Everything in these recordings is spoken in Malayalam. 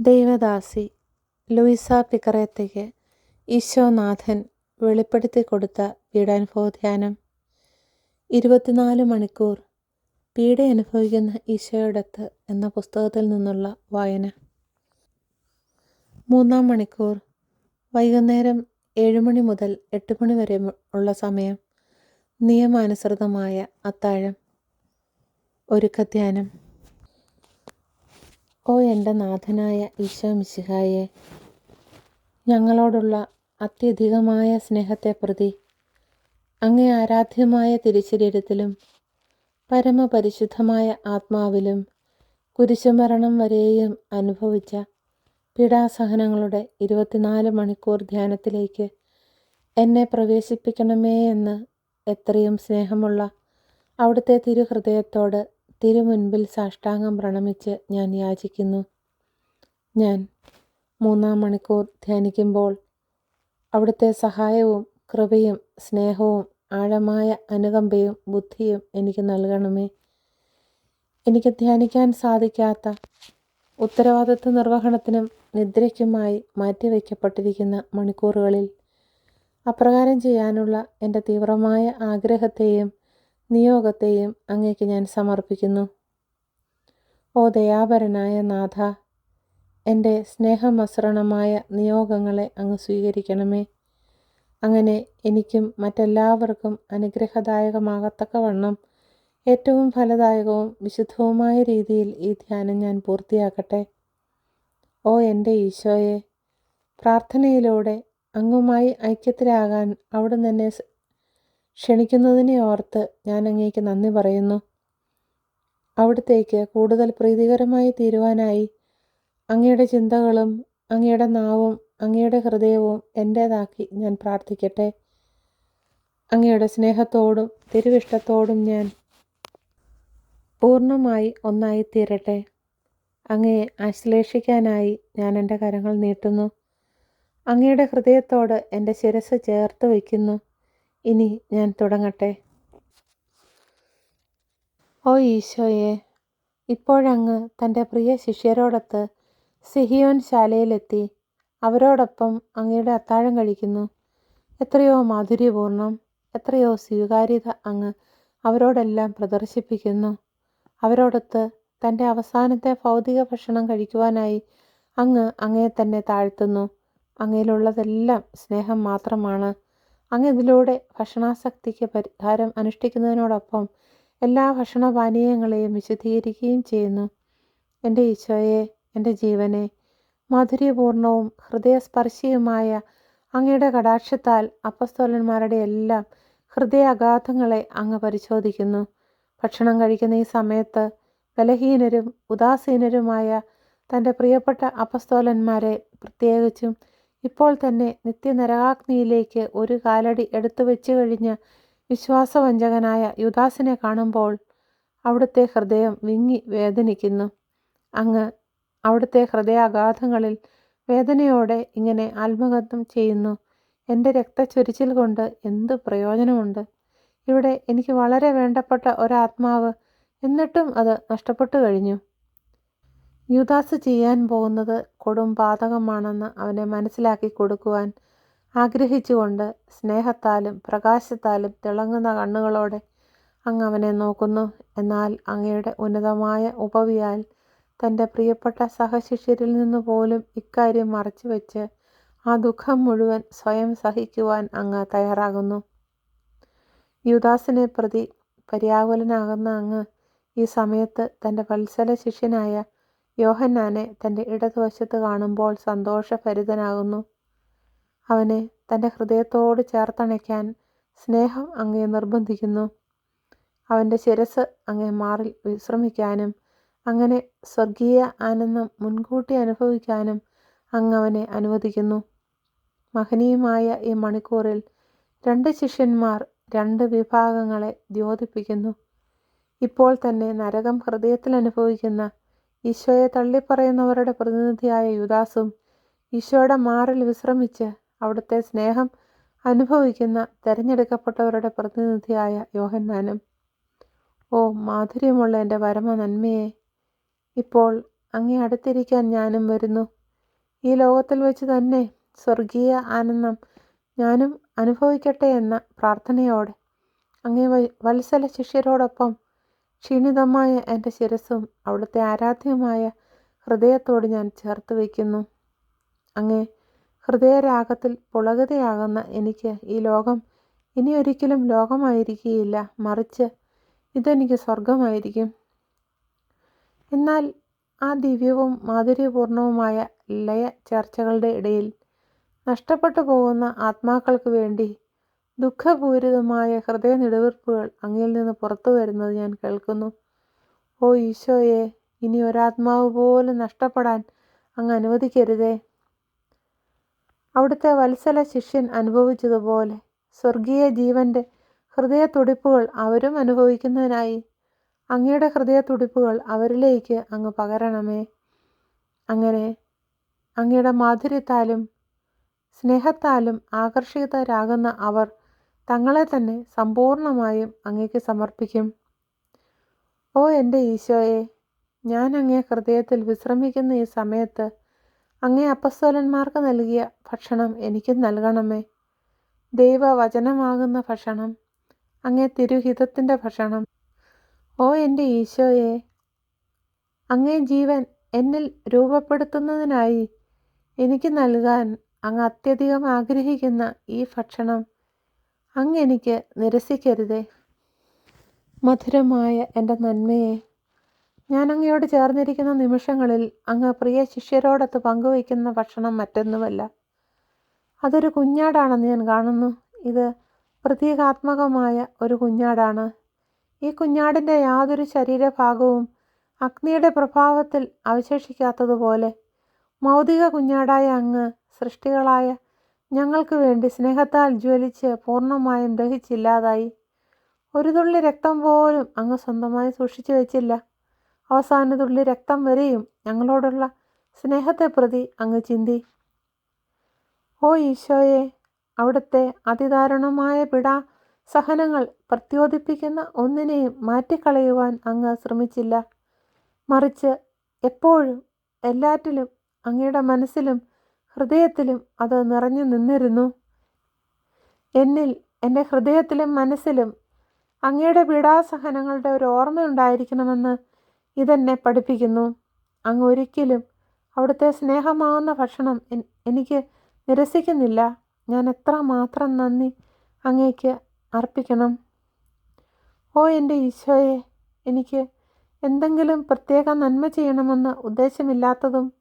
ദൈവദാസി ലൂയിസ പിക്കറേത്തയ്ക്ക് ഈശോനാഥൻ വെളിപ്പെടുത്തി കൊടുത്ത പീഡാനുഭവധ്യാനം. ഇരുപത്തിനാല് മണിക്കൂർ പീഡ അനുഭവിക്കുന്ന ഈശോയോടൊത്ത് എന്ന പുസ്തകത്തിൽ നിന്നുള്ള വായന. മൂന്നാം മണിക്കൂർ വൈകുന്നേരം ഏഴുമണി മുതൽ എട്ട് മണി വരെ ഉള്ള സമയം നിയമാനുസൃതമായ അത്താഴം. ഒരുക്കധ്യാനം. ഓ എന്റെ നാഥനായ ഈശോ മിശിഹായെ ഞങ്ങളോടുള്ള അത്യധികമായ സ്നേഹത്തെ പ്രതി അങ്ങേ ആരാധ്യമായ തിരുശരീരത്തിലും പരമപരിശുദ്ധമായ ആത്മാവിലും കുരിശുമരണം വരെയും അനുഭവിച്ച പീഡാസഹനങ്ങളുടെ ഇരുപത്തിനാല് മണിക്കൂർ ധ്യാനത്തിലേക്ക് എന്നെ പ്രവേശിപ്പിക്കണമേ എന്ന് എത്രയും സ്നേഹമുള്ള അവിടുത്തെ തിരുഹൃദയത്തോട് തിരുമുൻപിൽ സാഷ്ടാംഗം പ്രണമിച്ച് ഞാൻ യാചിക്കുന്നു. ഞാൻ മൂന്നാം മണിക്കൂർ ധ്യാനിക്കുമ്പോൾ അവിടുത്തെ സഹായവും കൃപയും സ്നേഹവും ആഴമായ അനുകമ്പയും ബുദ്ധിയും എനിക്ക് നൽകണമേ. എനിക്ക് ധ്യാനിക്കാൻ സാധിക്കാത്ത ഉത്തരവാദിത്വ നിർവഹണത്തിനും നിദ്രയ്ക്കുമായി മാറ്റിവെക്കപ്പെട്ടിരിക്കുന്ന മണിക്കൂറുകളിൽ അപ്രകാരം ചെയ്യാനുള്ള എന്റെ തീവ്രമായ ആഗ്രഹത്തെയും നിയോഗത്തെയും അങ്ങേക്ക് ഞാൻ സമർപ്പിക്കുന്നു. ഓ ദയാപരനായ നാഥ എന്റെ സ്നേഹമസൃണമായ നിയോഗങ്ങളെ അങ്ങ് സ്വീകരിക്കണമേ. അങ്ങനെ എനിക്കും മറ്റെല്ലാവർക്കും അനുഗ്രഹദായകമാകത്തക്കവണ്ണം ഏറ്റവും ഫലദായകവും വിശുദ്ധവുമായ രീതിയിൽ ഈ ധ്യാനം ഞാൻ പൂർത്തിയാക്കട്ടെ. ഓ എന്റെ ഈശോയെ പ്രാർത്ഥനയിലൂടെ അങ്ങുമായി ഐക്യത്തിലാകാൻ അവിടുന്ന് എന്നെ സ് ക്ഷണിക്കുന്നതിനെ ഓർത്ത് ഞാൻ അങ്ങേക്ക് നന്ദി പറയുന്നു. അവിടത്തേക്ക് കൂടുതൽ പ്രീതികരമായി തീരുവാനായി അങ്ങയുടെ ചിന്തകളും അങ്ങയുടെ നാവും അങ്ങയുടെ ഹൃദയവും എന്റേതാക്കി ഞാൻ പ്രാർത്ഥിക്കട്ടെ. അങ്ങയുടെ സ്നേഹത്തോടും തിരുവിഷ്ടത്തോടും ഞാൻ പൂർണമായി ഒന്നായിത്തീരട്ടെ. അങ്ങയെ ആശ്ലേഷിക്കാനായി ഞാൻ എന്റെ കരങ്ങൾ നീട്ടുന്നു. അങ്ങയുടെ ഹൃദയത്തോട് എന്റെ ശിരസ് ചേർത്ത് വയ്ക്കുന്നു. ഇനി ഞാൻ തുടങ്ങട്ടെ. ഓ ഈശോയെ ഇപ്പോഴങ്ങ് തന്റെ പ്രിയ ശിഷ്യരോടൊത്ത് സിഹിയോൻ ശാലയിലെത്തി. അവരോടൊപ്പം അങ്ങയുടെ അത്താഴം കഴിക്കുന്നു. എത്രയോ മാധുര്യപൂർണം എത്രയോ സ്വീകാര്യത അങ്ങ് അവരോടെല്ലാം പ്രദർശിപ്പിക്കുന്നു. അവരോടൊത്ത് തന്റെ അവസാനത്തെ ഭൗതിക ഭക്ഷണം കഴിക്കുവാനായി അങ്ങ് അങ്ങയെ തന്നെ താഴ്ത്തുന്നു. അങ്ങയിലുള്ളതെല്ലാം സ്നേഹം മാത്രമാണ്. അങ്ങ് ഇതിലൂടെ ഭക്ഷണാസക്തിക്ക് പരിഹാരം അനുഷ്ഠിക്കുന്നതിനോടൊപ്പം എല്ലാ ഭക്ഷണപാനീയങ്ങളെയും വിശദീകരിക്കുകയും ചെയ്യുന്നു. എന്റെ ഈശോയെ എന്റെ ജീവനെ മാധുര്യപൂർണവും ഹൃദയസ്പർശിയുമായ അങ്ങയുടെ കടാക്ഷത്താൽ അപ്പസ്തോലന്മാരുടെ എല്ലാം ഹൃദയാഘാതങ്ങളെ അങ്ങ് പരിശോധിക്കുന്നു. ഭക്ഷണം കഴിക്കുന്ന ഈ സമയത്ത് ബലഹീനരും ഉദാസീനരുമായ തന്റെ പ്രിയപ്പെട്ട അപ്പസ്തോലന്മാരെ പ്രത്യേകിച്ചും ഇപ്പോൾ തന്നെ നിത്യനരകാഗ്നിയിലേക്ക് ഒരു കാലടി എടുത്തു വെച്ചു കഴിഞ്ഞ് വിശ്വാസവഞ്ചകനായ യുദാസിനെ കാണുമ്പോൾ അവിടുത്തെ ഹൃദയം വിങ്ങി വേദനിക്കുന്നു. അങ്ങ് അവിടുത്തെ ഹൃദയാഘാതങ്ങളിൽ വേദനയോടെ ഇങ്ങനെ ആത്മഗന്ധം ചെയ്യുന്നു. എന്റെ രക്തച്ചൊരിച്ചിൽ കൊണ്ട് എന്ത് പ്രയോജനമുണ്ട്? ഇവിടെ എനിക്ക് വളരെ വേണ്ടപ്പെട്ട ഒരാത്മാവ്. എന്നിട്ടും അത് നഷ്ടപ്പെട്ടു കഴിഞ്ഞു. യുദാസ് ചെയ്യാൻ പോകുന്നത് കൊടും പാതകമാണെന്ന് അവനെ മനസ്സിലാക്കി കൊടുക്കുവാൻ ആഗ്രഹിച്ചുകൊണ്ട് സ്നേഹത്താലും പ്രകാശത്താലും തിളങ്ങുന്ന കണ്ണുകളോടെ അങ്ങ് അവനെ നോക്കുന്നു. എന്നാൽ അങ്ങയുടെ ഉന്നതമായ ഉപവിയാൽ തന്റെ പ്രിയപ്പെട്ട സഹശിഷ്യരിൽ നിന്ന് പോലും ഇക്കാര്യം മറച്ചുവെച്ച് ആ ദുഃഖം മുഴുവൻ സ്വയം സഹിക്കുവാൻ അങ്ങ് തയ്യാറാകുന്നു. യുദാസിനെ പ്രതി പര്യാകുലനാകുന്ന അങ്ങ് ഈ സമയത്ത് തന്റെ വത്സല ശിഷ്യനായ യോഹന്നാനെ തന്റെ ഇടതുവശത്ത് കാണുമ്പോൾ സന്തോഷഭരിതനാകുന്നു. അവനെ തന്റെ ഹൃദയത്തോട് ചേർത്തണയ്ക്കാൻ സ്നേഹം അങ്ങേ നിർബന്ധിക്കുന്നു. അവന്റെ ശിരസ് അങ്ങേ മാറിൽ വിശ്രമിക്കാനും അങ്ങനെ സ്വർഗീയ ആനന്ദം മുൻകൂട്ടി അനുഭവിക്കാനും അങ്ങ് അവനെ അനുവദിക്കുന്നു. മഹനീയമായ ഈ മണിക്കൂറിൽ രണ്ട് ശിഷ്യന്മാർ രണ്ട് വിഭാഗങ്ങളെ ദ്യോതിപ്പിക്കുന്നു. ഇപ്പോൾ തന്നെ നരകം ഹൃദയത്തിൽ അനുഭവിക്കുന്ന ഈശോയെ തള്ളിപ്പറയുന്നവരുടെ പ്രതിനിധിയായ യുദാസും ഈശോയുടെ മാറിൽ വിശ്രമിച്ച് അവിടുത്തെ സ്നേഹം അനുഭവിക്കുന്ന തിരഞ്ഞെടുക്കപ്പെട്ടവരുടെ പ്രതിനിധിയായ യോഹന്നാനും ഓ മാധുര്യമുള്ള എന്റെ പരമ നന്മയെ ഇപ്പോൾ അങ്ങേ അടുത്തിരിക്കാൻ ഞാനും വരുന്നു. ഈ ലോകത്തിൽ വെച്ച് തന്നെ സ്വർഗീയ ആനന്ദം ഞാനും അനുഭവിക്കട്ടെ എന്ന പ്രാർത്ഥനയോടെ അങ്ങേ വത്സല ശിഷ്യരോടൊപ്പം ക്ഷീണിതമായ എന്റെ ശിരസും അവിടുത്തെ ആരാധ്യമായ ഹൃദയത്തോട് ഞാൻ ചേർത്ത് വയ്ക്കുന്നു. അങ്ങേ ഹൃദയരാഗത്തിൽ പുളകതയാകുന്ന എനിക്ക് ഈ ലോകം ഇനി ഒരിക്കലും ലോകമായിരിക്കുകയില്ല. മറിച്ച് ഇതെനിക്ക് സ്വർഗമായിരിക്കും എന്നാൽ ആ ദിവ്യവും മാധുര്യപൂർണവുമായ ലയ ചർച്ചകളുടെ ഇടയിൽ നഷ്ടപ്പെട്ടു പോകുന്ന ആത്മാക്കൾക്ക് വേണ്ടി ദുഃഖപൂരിതമായ ഹൃദയ നെടുവീർപ്പുകൾ അങ്ങയിൽ നിന്ന് പുറത്തു വരുന്നത് ഞാൻ കേൾക്കുന്നു. ഓ ഈശോയെ ഇനി ഒരാത്മാവ് പോലും നഷ്ടപ്പെടാൻ അങ്ങ് അനുവദിക്കരുതേ. അവിടുത്തെ വത്സല ശിഷ്യൻ അനുഭവിച്ചതുപോലെ സ്വർഗീയ ജീവന്റെ ഹൃദയ തുടിപ്പുകൾ അവരും അനുഭവിക്കുന്നതിനായി അങ്ങയുടെ ഹൃദയ തുടിപ്പുകൾ അവരിലേക്ക് അങ്ങ് പകരണമേ. അങ്ങനെ അങ്ങയുടെ മാധുര്യത്താലും സ്നേഹത്താലും ആകർഷിതരാകുന്ന അവർ തങ്ങളെ തന്നെ സമ്പൂർണമായും അങ്ങേക്ക് സമർപ്പിക്കും. ഓ എന്റെ ഈശോയെ ഞാൻ അങ്ങേ ഹൃദയത്തിൽ വിശ്രമിക്കുന്ന ഈ സമയത്ത് അങ്ങേ അപ്പസ്തോലന്മാർക്ക് നൽകിയ ഭക്ഷണം എനിക്കും നൽകണമേ. ദൈവവചനമാകുന്ന ഭക്ഷണം അങ്ങേ തിരുഹിതത്തിന്റെ ഭക്ഷണം. ഓ എന്റെ ഈശോയെ അങ്ങേ ജീവൻ എന്നിൽ രൂപപ്പെടുത്തുന്നതിനായി എനിക്ക് നൽകാൻ അങ്ങ് അത്യധികം ആഗ്രഹിക്കുന്ന ഈ ഭക്ഷണം അങ്ങ് എനിക്ക് നിരസിക്കരുതേ. മധുരമായ എന്റെ നന്മയെ ഞാൻ അങ്ങയോട് ചേർന്നിരിക്കുന്ന നിമിഷങ്ങളിൽ അങ്ങ് പ്രിയ ശിഷ്യരോടൊത്ത് പങ്കുവയ്ക്കുന്ന ഭക്ഷണം മറ്റൊന്നുമല്ല. അതൊരു കുഞ്ഞാടാണെന്ന് ഞാൻ കാണുന്നു. ഇത് പ്രതീകാത്മകമായ ഒരു കുഞ്ഞാടാണ്. ഈ കുഞ്ഞാടിന്റെ യാതൊരു ശരീരഭാഗവും അഗ്നിയുടെ പ്രഭാവത്തിൽ അവശേഷിക്കാത്തതുപോലെ മൗതിക കുഞ്ഞാടായ അങ്ങ് സൃഷ്ടികളായ ഞങ്ങൾക്ക് വേണ്ടി സ്നേഹത്താൽ ജ്വലിച്ച് പൂർണമായും ദഹിച്ചില്ലാതായി. ഒരു തുള്ളി രക്തം പോലും അങ്ങ് സ്വന്തമായി സൂക്ഷിച്ചു വെച്ചില്ല. അവസാന തുള്ളി രക്തം വരെയും ഞങ്ങളോടുള്ള സ്നേഹത്തെ പ്രതി അങ്ങ് ചിന്തി. ഓ ഈശോയെ അവിടുത്തെ അതിദാരുണമായ പിട സഹനങ്ങൾ പ്രത്യോദിപ്പിക്കുന്ന ഒന്നിനെയും മാറ്റിക്കളയുവാൻ അങ്ങ് ശ്രമിച്ചില്ല. മറിച്ച് എപ്പോഴും എല്ലാറ്റിലും അങ്ങയുടെ മനസ്സിലും ഹൃദയത്തിലും അത് നിറഞ്ഞു നിന്നിരുന്നു. എന്നിൽ എന്റെ ഹൃദയത്തിലും മനസ്സിലും അങ്ങയുടെ പീഡാസഹനങ്ങളുടെ ഒരു ഓർമ്മയുണ്ടായിരിക്കണമെന്ന് ഇതെന്നെ പഠിപ്പിക്കുന്നു. അങ്ങ് ഒരിക്കലും അവിടുത്തെ സ്നേഹമാവുന്ന ഭക്ഷണം എനിക്ക് നിരസിക്കുന്നില്ല. ഞാൻ എത്ര മാത്രം നന്ദി അങ്ങേക്ക് അർപ്പിക്കണം. ഓ എന്റെ ഈശോയെ എനിക്ക് എന്തെങ്കിലും പ്രത്യേക നന്മ ചെയ്യണമെന്ന് ഉദ്ദേശമില്ലാത്തതും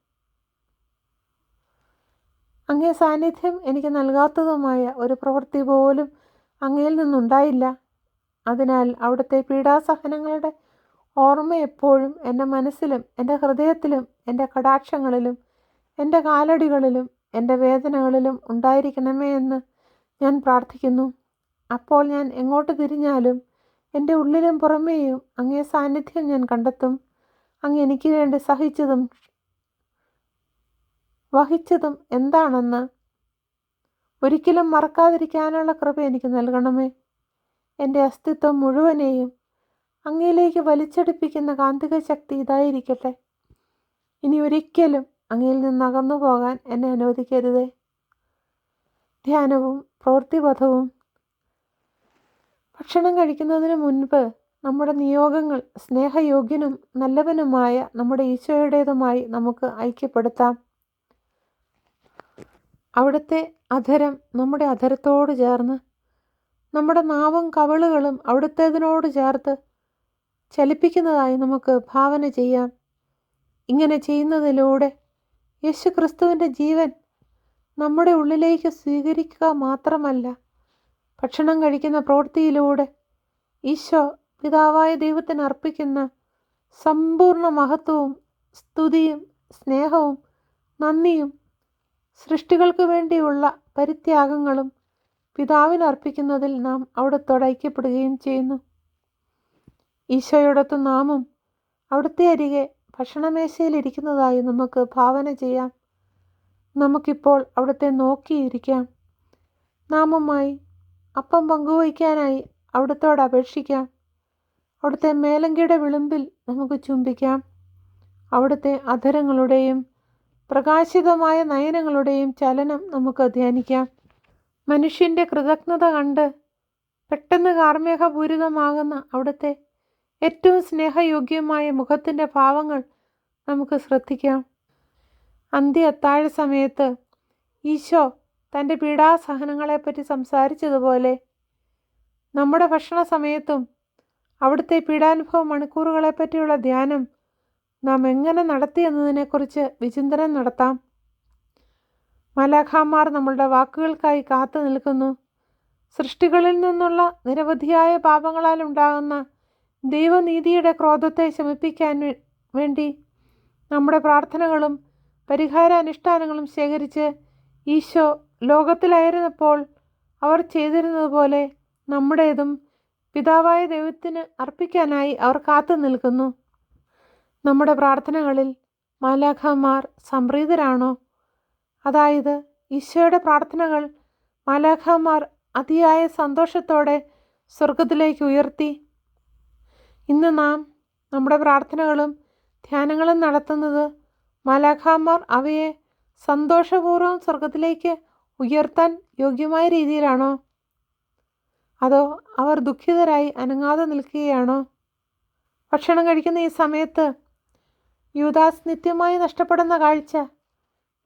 അങ്ങേ സാന്നിധ്യം എനിക്ക് നൽകാത്തതുമായ ഒരു പ്രവൃത്തി പോലും അങ്ങയിൽ നിന്നുണ്ടായില്ല. അതിനാൽ അവിടുത്തെ പീഡാസഹനങ്ങളുടെ ഓർമ്മ എപ്പോഴും എന്റെ മനസ്സിലും എന്റെ ഹൃദയത്തിലും എന്റെ കടാക്ഷങ്ങളിലും എന്റെ കാലടികളിലും എന്റെ വേദനകളിലും ഉണ്ടായിരിക്കണമേ എന്ന് ഞാൻ പ്രാർത്ഥിക്കുന്നു. അപ്പോൾ ഞാൻ എങ്ങോട്ട് തിരിഞ്ഞാലും എന്റെ ഉള്ളിലും പുറമേയും അങ്ങേ സാന്നിധ്യം ഞാൻ കണ്ടെത്തും. അങ്ങ് എനിക്ക് വേണ്ടി സഹിച്ചതും വഹിച്ചതും എന്താണെന്ന് ഒരിക്കലും മറക്കാതിരിക്കാനുള്ള കൃപ എനിക്ക് നൽകണമേ. എന്റെ അസ്തിത്വം മുഴുവനെയും അങ്ങയിലേക്ക് വലിച്ചടിപ്പിക്കുന്ന കാന്തിക ശക്തി ഇതായിരിക്കട്ടെ. ഇനി ഒരിക്കലും അങ്ങയിൽ നിന്ന് അകന്നു പോകാൻ എന്നെ അനുവദിക്കരുതേ. ധ്യാനവും പ്രവൃത്തിപഥവും. ഭക്ഷണം കഴിക്കുന്നതിന് മുൻപ് നമ്മുടെ നിയോഗങ്ങൾ സ്നേഹയോഗ്യനും നല്ലവനുമായ നമ്മുടെ ഈശോയുടേതുമായി നമുക്ക് ഐക്യപ്പെടുത്താം. അവിടുത്തെ അധരം നമ്മുടെ അധരത്തോട് ചേർന്ന് നമ്മുടെ നാവും കവളുകളും അവിടുത്തേതിനോട് ചേർത്ത് ചലിപ്പിക്കുന്നതായി നമുക്ക് ഭാവന ചെയ്യാം. ഇങ്ങനെ ചെയ്യുന്നതിലൂടെ യേശു ക്രിസ്തുവിന്റെ ജീവൻ നമ്മുടെ ഉള്ളിലേക്ക് സ്വീകരിക്കുക മാത്രമല്ല ഭക്ഷണം കഴിക്കുന്ന പ്രവൃത്തിയിലൂടെ ഈശോ പിതാവായ ദൈവത്തിന് അർപ്പിക്കുന്ന സമ്പൂർണ മഹത്വവും സ്തുതിയും സ്നേഹവും നന്ദിയും സൃഷ്ടികൾക്ക് വേണ്ടിയുള്ള പരിത്യാഗങ്ങളും പിതാവിന് അർപ്പിക്കുന്നതിൽ നാം അവിടത്തോട് ഐക്യപ്പെടുകയും ചെയ്യുന്നു. ഈശോയോടൊത്ത് നാമും അവിടുത്തെ അരികെ ഭക്ഷണമേശയിൽ ഇരിക്കുന്നതായി നമുക്ക് ഭാവന ചെയ്യാം. നമുക്കിപ്പോൾ അവിടുത്തെ നോക്കിയിരിക്കാം. നാമുമായി അപ്പം പങ്കുവയ്ക്കാനായി അവിടുത്തോട് അപേക്ഷിക്കാം. അവിടുത്തെ മേലങ്കിയുടെ വിളിമ്പിൽ നമുക്ക് ചുംബിക്കാം. അവിടുത്തെ അധരങ്ങളുടെയും പ്രകാശിതമായ നയനങ്ങളുടെയും ചലനം നമുക്ക് ധ്യാനിക്കാം. മനുഷ്യന്റെ കൃതജ്ഞത കണ്ട് പെട്ടെന്ന് കാർമേഘപൂരിതമാകുന്ന അവിടുത്തെ ഏറ്റവും സ്നേഹയോഗ്യമായ മുഖത്തിന്റെ ഭാവങ്ങൾ നമുക്ക് ശ്രദ്ധിക്കാം. അന്ത്യ അത്താഴ സമയത്ത് ഈശോ തന്റെ പീഡാസഹനങ്ങളെപ്പറ്റി സംസാരിച്ചതുപോലെ നമ്മുടെ ഭക്ഷണ സമയത്തും അവിടുത്തെ പീഡാനുഭവ മണിക്കൂറുകളെപ്പറ്റിയുള്ള ധ്യാനം നാം എങ്ങനെ നടത്തി എന്നതിനെക്കുറിച്ച് വിചിന്തനം നടത്താം? മലാഖാമാർ നമ്മളുടെ വാക്കുകൾക്കായി കാത്തു നിൽക്കുന്നു. സൃഷ്ടികളിൽ നിന്നുള്ള നിരവധിയായ പാപങ്ങളാൽ ഉണ്ടാകുന്ന ദൈവനീതിയുടെ ക്രോധത്തെ ശമിപ്പിക്കാൻ വേണ്ടി നമ്മുടെ പ്രാർത്ഥനകളും പരിഹാരാനുഷ്ഠാനങ്ങളും ശേഖരിച്ച് ഈശോ ലോകത്തിലായിരുന്നപ്പോൾ അവർ ചെയ്തിരുന്നതുപോലെ നമ്മുടേതും പിതാവായ ദൈവത്തിന് അർപ്പിക്കാനായി അവർ കാത്തു നിൽക്കുന്നു. നമ്മുടെ പ്രാർത്ഥനകളിൽ മാലാഖമാർ സംപ്രീതരാണോ? അതായത് ഈശോയുടെ പ്രാർത്ഥനകൾ മാലാഖമാർ അതിയായ സന്തോഷത്തോടെ സ്വർഗത്തിലേക്ക് ഉയർത്തി. ഇന്ന് നാം നമ്മുടെ പ്രാർത്ഥനകളും ധ്യാനങ്ങളും നടത്തുന്നത് മാലാഖാമാർ അവയെ സന്തോഷപൂർവം സ്വർഗത്തിലേക്ക് ഉയർത്താൻ യോഗ്യമായ രീതിയിലാണോ? അതോ അവർ ദുഃഖിതരായി അനങ്ങാതെ നിൽക്കുകയാണോ? ഭക്ഷണം കഴിക്കുന്ന ഈ സമയത്ത് യൂദാസ് നിത്യമായി നഷ്ടപ്പെടുന്ന കാഴ്ച.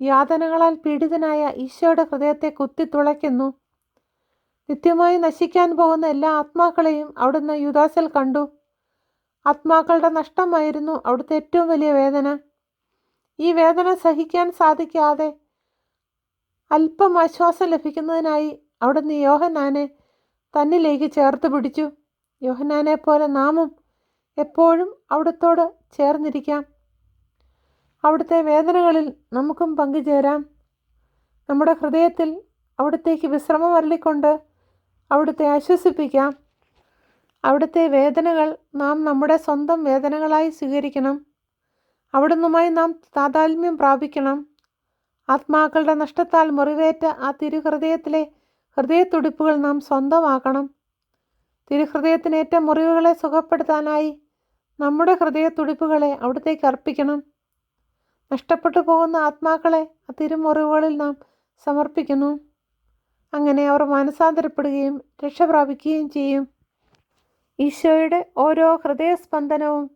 യാതനകളാൽ പീഡിതനായ ഈശോയുടെ ഹൃദയത്തെ കുത്തിത്തുളയ്ക്കുന്നു നിത്യമായി നശിക്കാൻ പോകുന്ന എല്ലാ ആത്മാക്കളെയും അവിടുന്ന് യുദാസിൽ കണ്ടു. ആത്മാക്കളുടെ നഷ്ടമായിരുന്നു അവിടുത്തെ ഏറ്റവും വലിയ വേദന. ഈ വേദന സഹിക്കാൻ സാധിക്കാതെ അല്പം ആശ്വാസം ലഭിക്കുന്നതിനായി അവിടുന്ന് യോഹനാനെ തന്നിലേക്ക് ചേർത്ത് പിടിച്ചു. യോഹനാനെ പോലെ നാമും എപ്പോഴും അവിടത്തോട് ചേർന്നിരിക്കാം. അവിടുത്തെ വേദനകളിൽ നമുക്കും പങ്കുചേരാം. നമ്മുടെ ഹൃദയത്തിൽ അവിടത്തേക്ക് വിശ്രമം അരളിക്കൊണ്ട് അവിടുത്തെ ആശ്വസിപ്പിക്കാം. അവിടുത്തെ വേദനകൾ നാം നമ്മുടെ സ്വന്തം വേദനകളായി സ്വീകരിക്കണം. അവിടുന്നുമായി നാം താതാത്മ്യം പ്രാപിക്കണം. ആത്മാക്കളുടെ നഷ്ടത്താൽ മുറിവേറ്റ ആ തിരുഹൃദയത്തിലെ ഹൃദയത്തുടിപ്പുകൾ നാം സ്വന്തമാക്കണം. തിരുഹൃദയത്തിനേറ്റ മുറിവുകളെ സുഖപ്പെടുത്താനായി നമ്മുടെ ഹൃദയത്തുടിപ്പുകളെ അവിടത്തേക്ക് അർപ്പിക്കണം. നഷ്ടപ്പെട്ടു പോകുന്ന ആത്മാക്കളെ ആ തിരുമുറിവുകളിൽ നാം സമർപ്പിക്കുന്നു. അങ്ങനെ അവർ മനസാന്തരപ്പെടുകയും രക്ഷ പ്രാപിക്കുകയും ചെയ്യും. ഈശോയുടെ ഓരോ ഹൃദയസ്പന്ദനവും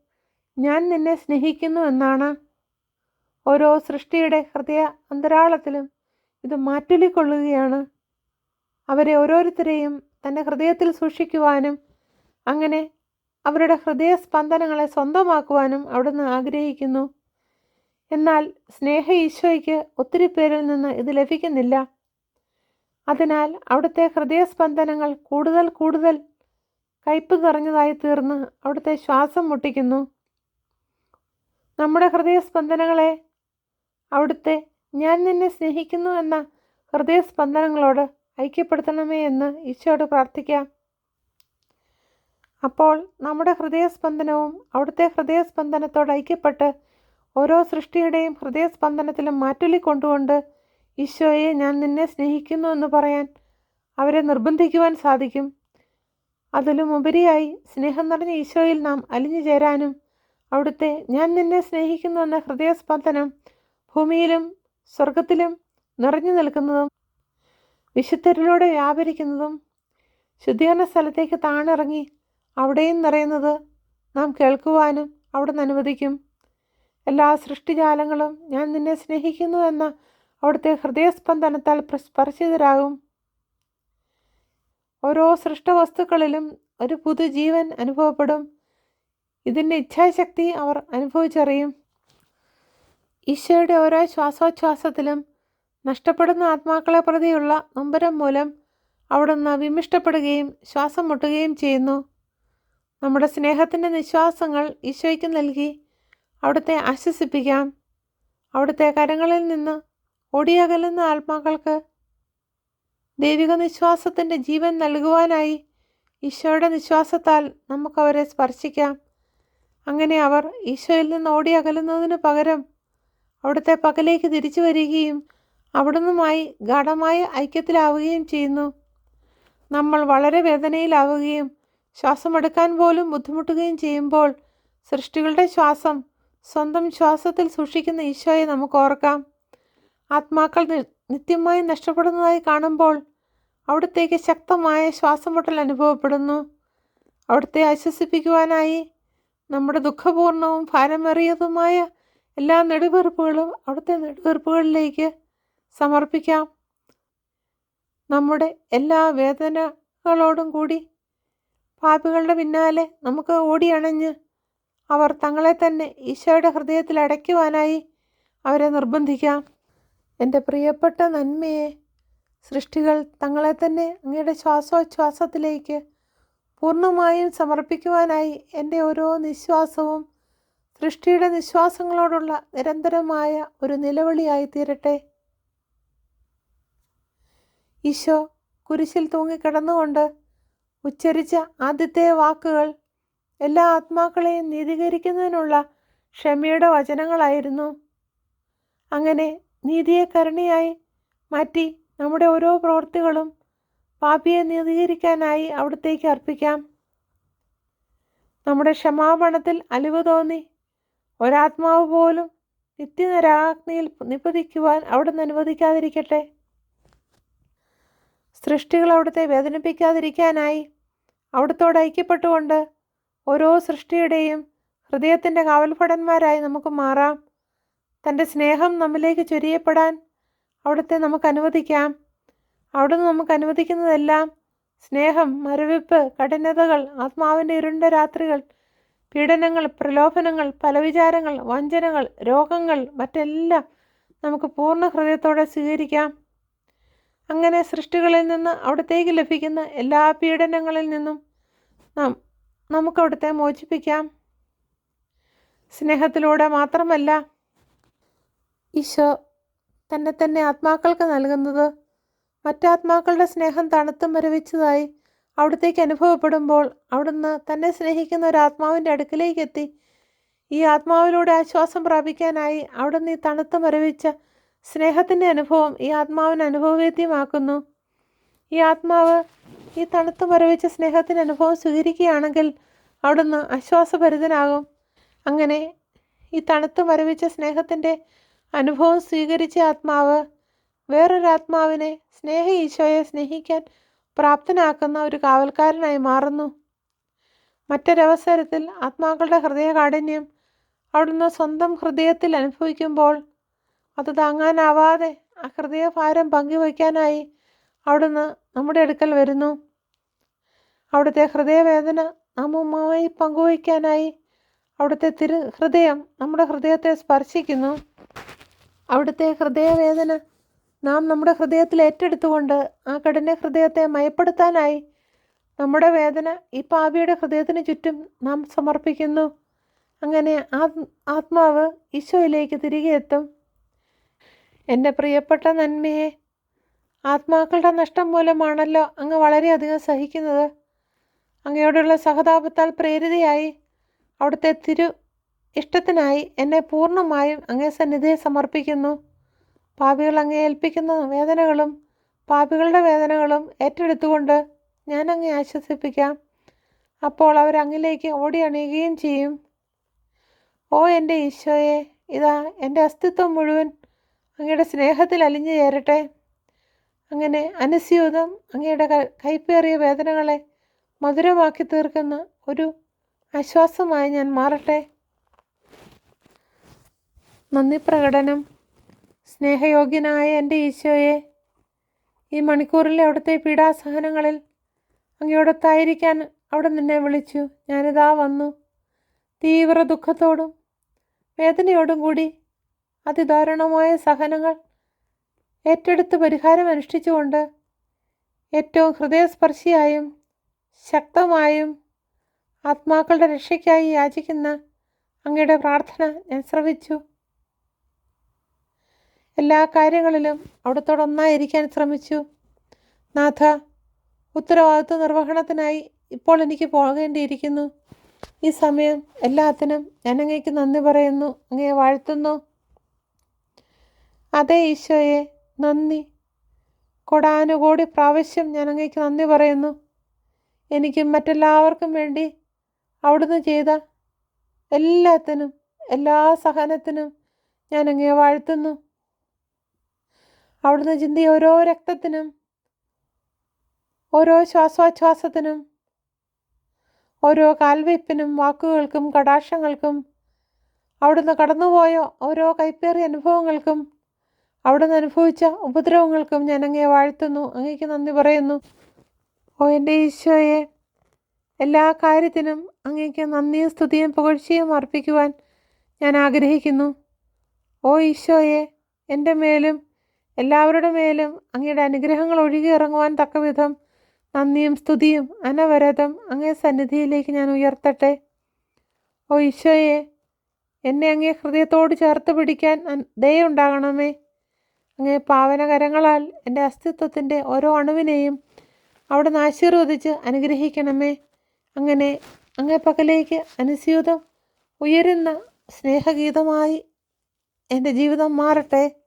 ഞാൻ നിന്നെ സ്നേഹിക്കുന്നു എന്നാണ്. ഓരോ സൃഷ്ടിയുടെ ഹൃദയ അന്തരാളത്തിലും ഇത് മാറ്റൊലിക്കൊള്ളുകയാണ്. അവരെ ഓരോരുത്തരെയും തന്റെ ഹൃദയത്തിൽ സൂക്ഷിക്കുവാനും അങ്ങനെ അവരുടെ ഹൃദയസ്പന്ദനങ്ങളെ സ്വന്തമാക്കുവാനും അവിടുന്ന് ആഗ്രഹിക്കുന്നു. എന്നാൽ സ്നേഹ ഈശോയ്ക്ക് ഒത്തിരി പേരിൽ നിന്ന് ഇത് ലഭിക്കുന്നില്ല. അതിനാൽ അവിടുത്തെ ഹൃദയസ്പന്ദനങ്ങൾ കൂടുതൽ കൂടുതൽ കയ്പ് നിറഞ്ഞതായി തീർന്ന് അവിടുത്തെ ശ്വാസം മുട്ടിക്കുന്നു. നമ്മുടെ ഹൃദയസ്പന്ദനങ്ങളെ അവിടുത്തെ ഞാൻ നിന്നെ സ്നേഹിക്കുന്നു എന്ന ഹൃദയസ്പന്ദനങ്ങളോട് ഐക്യപ്പെടുത്തണമേ എന്ന് ഈശോയോട് പ്രാർത്ഥിക്കാം. അപ്പോൾ നമ്മുടെ ഹൃദയസ്പന്ദനവും അവിടുത്തെ ഹൃദയസ്പന്ദനത്തോട് ഐക്യപ്പെട്ട് ഓരോ സൃഷ്ടിയുടെയും ഹൃദയസ്പന്ദനത്തിലും മാറ്റൊലി കൊണ്ടുകൊണ്ട് ഈശോയെ ഞാൻ നിന്നെ സ്നേഹിക്കുന്നു എന്ന് പറയാൻ അവരെ നിർബന്ധിക്കുവാൻ സാധിക്കും. അതിലും ഉപരിയായി സ്നേഹം നിറഞ്ഞ ഈശോയിൽ നാം അലിഞ്ഞു ചേരാനും അവിടുത്തെ ഞാൻ നിന്നെ സ്നേഹിക്കുന്നു എന്ന ഹൃദയസ്പന്ദനം ഭൂമിയിലും സ്വർഗത്തിലും നിറഞ്ഞു നിൽക്കുന്നതും വിശുദ്ധരിലൂടെ വ്യാപരിക്കുന്നതും ശുദ്ധീകരണ സ്ഥലത്തേക്ക് താണിറങ്ങി അവിടെയും നിറയുന്നത് നാം കേൾക്കുവാനും അവിടുന്ന് അനുവദിക്കും. എല്ലാ സൃഷ്ടിജാലങ്ങളും ഞാൻ നിന്നെ സ്നേഹിക്കുന്നു എന്ന അവിടുത്തെ ഹൃദയസ്പന്ദനത്താൽ സ്പർശിതരാകും ഓരോ സൃഷ്ടവസ്തുക്കളിലും ഒരു പുതുജീവൻ അനുഭവപ്പെടും. ഇതിന്റെ ഇച്ഛാശക്തി അവർ അനുഭവിച്ചറിയും. ഈശോയുടെ ഓരോ ശ്വാസോച്ഛ്വാസത്തിലും നഷ്ടപ്പെടുന്ന ആത്മാക്കളെ പ്രതിയുള്ള നൊമ്പരം മൂലം അവിടുന്ന് വിമിഷ്ടപ്പെടുകയും ശ്വാസം മുട്ടുകയും ചെയ്യുന്നു. നമ്മുടെ സ്നേഹത്തിന്റെ നിശ്വാസങ്ങൾ ഈശോയ്ക്ക് നൽകി. അവിടുത്തെ ആശ്വസിപ്പിക്കാം. അവിടുത്തെ കരങ്ങളിൽ നിന്ന് ഒടിയകലുന്ന ആത്മാക്കൾക്ക് ദൈവിക നിശ്വാസത്തിന്റെ ജീവൻ നൽകുവാനായി ഈശോയുടെ നിശ്വാസത്താൽ നമുക്കവരെ സ്പർശിക്കാം. അങ്ങനെ അവർ ഈശോയിൽ നിന്ന് ഓടി അകലുന്നതിന് പകരം അവിടുത്തെ പകലേക്ക് തിരിച്ചു വരികയും അവിടുന്നുമായി ഗാഠമായ ഐക്യത്തിലാവുകയും ചെയ്യുന്നു. നമ്മൾ വളരെ വേദനയിലാവുകയും ശ്വാസമെടുക്കാൻ പോലും ബുദ്ധിമുട്ടുകയും ചെയ്യുമ്പോൾ സൃഷ്ടികളുടെ ശ്വാസം സ്വന്തം ശ്വാസത്തിൽ സൂക്ഷിക്കുന്ന ഈശോയെ നമുക്ക് ഓർക്കാം. ആത്മാക്കൾ നിത്യമായി നഷ്ടപ്പെടുന്നതായി കാണുമ്പോൾ അവിടത്തേക്ക് ശക്തമായ ശ്വാസമുട്ടൽ അനുഭവപ്പെടുന്നു. അവിടുത്തെ ആശ്വസിപ്പിക്കുവാനായി നമ്മുടെ ദുഃഖപൂർണവും ഭാരമേറിയതുമായ എല്ലാ നെടുവീർപ്പുകളും അവിടുത്തെ നെടുവീർപ്പുകളിലേക്ക് സമർപ്പിക്കാം. നമ്മുടെ എല്ലാ വേദനകളോടും കൂടി പാപികളുടെ പിന്നാലെ നമുക്ക് ഓടിയണഞ്ഞ് അവർ തങ്ങളെ തന്നെ ഈശോയുടെ ഹൃദയത്തിൽ അടയ്ക്കുവാനായി അവരെ നിർബന്ധിക്കാം. എന്റെ പ്രിയപ്പെട്ട നന്മയെ സൃഷ്ടികൾ തങ്ങളെ തന്നെ അങ്ങയുടെ ശ്വാസോച്ഛ്വാസത്തിലേക്ക് പൂർണമായും സമർപ്പിക്കുവാനായി എന്റെ ഓരോ നിശ്വാസവും സൃഷ്ടിയുടെ നിശ്വാസങ്ങളോടുള്ള നിരന്തരമായ ഒരു നിലവിളിയായി തീരട്ടെ. ഈശോ കുരിശിൽ തൂങ്ങിക്കിടന്നുകൊണ്ട് ഉച്ചരിച്ച ആദ്യത്തെ വാക്കുകൾ എല്ലാ ആത്മാക്കളെയും നീതീകരിക്കുന്നതിനുള്ള ക്ഷമയുടെ വചനങ്ങളായിരുന്നു. അങ്ങനെ നീതിയെ കരുണയായി മാറ്റി നമ്മുടെ ഓരോ പ്രവൃത്തികളും പാപിയെ നീതീകരിക്കാനായി അവിടത്തേക്ക് അർപ്പിക്കാം. നമ്മുടെ ക്ഷമാപണത്തിൽ അലിവ് തോന്നി ഒരാത്മാവ് പോലും നിത്യനരാഗ്നിയിൽ നിപതിക്കുവാൻ അവിടുന്ന് അനുവദിക്കാതിരിക്കട്ടെ. സൃഷ്ടികൾ അവിടുത്തെ വേദനിപ്പിക്കാതിരിക്കാനായി അവിടുത്തോട് ഐക്യപ്പെട്ടുകൊണ്ട് ഓരോ സൃഷ്ടിയുടെയും ഹൃദയത്തിന്റെ കാവൽഭടന്മാരായി നമുക്ക് മാറാം. തന്റെ സ്നേഹം നമ്മിലേക്ക് ചൊരിയപ്പെടാൻ അവിടുത്തെ നമുക്ക് അനുവദിക്കാം. അവിടുന്ന് നമുക്ക് അനുവദിക്കുന്നതെല്ലാം സ്നേഹം മരവിപ്പ് കഠിനതകൾ ആത്മാവിന്റെ ഇരുണ്ട രാത്രികൾ പീഡനങ്ങൾ പ്രലോഭനങ്ങൾ പലവിചാരങ്ങൾ വഞ്ചനകൾ രോഗങ്ങൾ മറ്റെല്ലാം നമുക്ക് പൂർണ ഹൃദയത്തോടെ സ്വീകരിക്കാം. അങ്ങനെ സൃഷ്ടികളിൽ നിന്ന് അവിടത്തേക്ക് ലഭിക്കുന്ന എല്ലാ പീഡനങ്ങളിൽ നിന്നും നാം നമുക്ക് അവിടുത്തെ മോചിപ്പിക്കാം. സ്നേഹത്തിലൂടെ മാത്രമല്ല ഈശോ തന്നെ തന്നെ ആത്മാക്കൾക്ക് നൽകുന്നത് മറ്റാത്മാക്കളുടെ സ്നേഹം തണുത്തും മരവിച്ചതായി അവിടത്തേക്ക് അനുഭവപ്പെടുമ്പോൾ അവിടുന്ന് തന്നെ സ്നേഹിക്കുന്ന ഒരു ആത്മാവിന്റെ അടുക്കിലേക്ക് എത്തി. ഈ ആത്മാവിലൂടെ ആശ്വാസം പ്രാപിക്കാനായി അവിടുന്ന് ഈ തണുത്ത് മരവിച്ച സ്നേഹത്തിന്റെ അനുഭവം ഈ ആത്മാവിന് അനുഭവവേദ്യമാക്കുന്നു. ഈ ആത്മാവ് ഈ തണുത്ത് മരവിച്ച സ്നേഹത്തിന്റെ അനുഭവം സ്വീകരിക്കുകയാണെങ്കിൽ അവിടുന്ന് ആശ്വാസഭരിതനാകും. അങ്ങനെ ഈ തണുത്ത് മരവിച്ച സ്നേഹത്തിന്റെ അനുഭവം സ്വീകരിച്ച ആത്മാവ് വേറൊരാത്മാവിനെ സ്നേഹ ഈശോയെ സ്നേഹിക്കാൻ പ്രാപ്തനാക്കുന്ന ഒരു കാവൽക്കാരനായി മാറുന്നു. മറ്റൊരവസരത്തിൽ ആത്മാക്കളുടെ ഹൃദയ കാഠിന്യം അവിടുന്ന് സ്വന്തം ഹൃദയത്തിൽ അനുഭവിക്കുമ്പോൾ അത് താങ്ങാനാവാതെ ആ ഹൃദയഭാരം പങ്കുവയ്ക്കാനായി അവിടുന്ന് നമ്മുടെ അടുക്കൽ വരുന്നു. അവിടുത്തെ ഹൃദയവേദന നാമുമായി പങ്കുവയ്ക്കാനായി അവിടുത്തെ തിരു ഹൃദയം നമ്മുടെ ഹൃദയത്തെ സ്പർശിക്കുന്നു. അവിടുത്തെ ഹൃദയവേദന നാം നമ്മുടെ ഹൃദയത്തിൽ ഏറ്റെടുത്തുകൊണ്ട് ആ കഠിന ഹൃദയത്തെ മയപ്പെടുത്താനായി നമ്മുടെ വേദന ഈ പാപിയുടെ ഹൃദയത്തിന് ചുറ്റും നാം സമർപ്പിക്കുന്നു. അങ്ങനെ ആത്മാവ് ഈശോയിലേക്ക് തിരികെ എത്തും. എന്റെ പ്രിയപ്പെട്ട നന്മയെ ആത്മാക്കളുടെ നഷ്ടം മൂലമാണല്ലോ അങ്ങ് വളരെയധികം സഹിക്കുന്നത്. അങ്ങയോടുള്ള സഹതാപത്താൽ പ്രേരിതയായി അവിടുത്തെ തിരു ഇഷ്ടത്തിനായി എന്നെ പൂർണമായും അങ്ങേ സന്നിധിയെ സമർപ്പിക്കുന്നു. പാപികൾ അങ്ങേ ഏൽപ്പിക്കുന്ന വേദനകളും പാപികളുടെ വേദനകളും ഏറ്റെടുത്തുകൊണ്ട് ഞാൻ അങ്ങേ ആശ്വസിപ്പിക്കാം. അപ്പോൾ അവർ അങ്ങിലേക്ക് ഓടി അണിയുകയും ചെയ്യും. ഓ എന്റെ ഈശോയെ ഇതാ എന്റെ അസ്തിത്വം മുഴുവൻ അങ്ങയുടെ സ്നേഹത്തിൽ അലിഞ്ഞു ചേരട്ടെ. അങ്ങനെ അനുസ്യൂതം അങ്ങയുടെ കൈപ്പേറിയ വേദനകളെ മധുരമാക്കി തീർക്കുന്ന ഒരു ആശ്വാസമായി ഞാൻ മാറട്ടെ? നന്ദി പ്രകടനം. സ്നേഹയോഗ്യനായ എന്റെ ഈശോയെ ഈ മണിക്കൂറിലെ അവിടുത്തെ പീഡാസഹനങ്ങളിൽ അങ്ങയോടൊത്തായിരിക്കാൻ അവിടെ നിന്നെ വിളിച്ചു. ഞാനിതാ വന്നു. തീവ്ര ദുഃഖത്തോടും വേദനയോടും കൂടി അതിദാരുണമായ സഹനങ്ങൾ ഏറ്റെടുത്ത് പരിഹാരം അനുഷ്ഠിച്ചുകൊണ്ട് ഏറ്റവും ഹൃദയസ്പർശിയായും ശക്തമായും ആത്മാക്കളുടെ രക്ഷയ്ക്കായി യാചിക്കുന്ന അങ്ങയുടെ പ്രാർത്ഥന ഞാൻ ശ്രവിച്ചു. എല്ലാ കാര്യങ്ങളിലും അവിടുത്തോടൊന്നായിരിക്കാൻ ശ്രമിച്ചു. നാഥ ഉത്തരവാദിത്വ നിർവഹണത്തിനായി ഇപ്പോൾ എനിക്ക് പോകേണ്ടിയിരിക്കുന്നു. ഈ സമയം എല്ലാത്തിനും ഞാൻ അങ്ങേക്ക് നന്ദി പറയുന്നു. അങ്ങയെ വാഴ്ത്തുന്നു. അതേ ഈശോയെ നന്ദി. കൊടാനുകോടി പ്രാവശ്യം ഞാൻ അങ്ങേക്ക് നന്ദി പറയുന്നു. എനിക്കും മറ്റെല്ലാവർക്കും വേണ്ടി അവിടുന്ന് ചെയ്ത എല്ലാത്തിനും എല്ലാ സഹനത്തിനും ഞാൻ അങ്ങേ വാഴ്ത്തുന്നു. അവിടുന്ന് ചിന്തിയ ഓരോ രക്തത്തിനും ഓരോ ശ്വാസോച്ഛ്വാസത്തിനും ഓരോ കാൽവയ്പ്പിനും വാക്കുകൾക്കും കടാക്ഷങ്ങൾക്കും അവിടുന്ന് കടന്നുപോയ ഓരോ കൈപ്പേറിയ അനുഭവങ്ങൾക്കും അവിടുന്ന് അനുഭവിച്ച ഉപദ്രവങ്ങൾക്കും ഞാൻ അങ്ങേ വാഴ്ത്തുന്നു. അങ്ങേക്ക് നന്ദി പറയുന്നു. ഓ എന്റെ ഈശോയെ. എല്ലാ കാര്യത്തിനും അങ്ങേക്ക് നന്ദിയും സ്തുതിയും പുകഴ്ചയും അർപ്പിക്കുവാൻ ഞാൻ ആഗ്രഹിക്കുന്നു. ഓ ഈശോയെ എന്റെ മേലും എല്ലാവരുടെ മേലും അങ്ങയുടെ അനുഗ്രഹങ്ങൾ ഒഴുകി ഇറങ്ങുവാൻ തക്കവിധം നന്ദിയും സ്തുതിയും അനവരതം അങ്ങേ സന്നിധിയിലേക്ക് ഞാൻ ഉയർത്തട്ടെ. ഓ ഈശോയെ എന്നെ അങ്ങേ ഹൃദയത്തോട് ചേർത്ത് പിടിക്കാൻ ദയുണ്ടാകണമേ അങ്ങേ പാവനകരങ്ങളാൽ എന്റെ അസ്തിത്വത്തിന്റെ ഓരോ അണുവിനെയും അവിടുന്ന് ആശീർവദിച്ച് അനുഗ്രഹിക്കണമേ. അങ്ങനെ അങ്ങേ പകലേക്ക് അനുസ്യൂതം ഉയരുന്ന സ്നേഹഗീതമായി എന്റെ ജീവിതം മാറട്ടെ.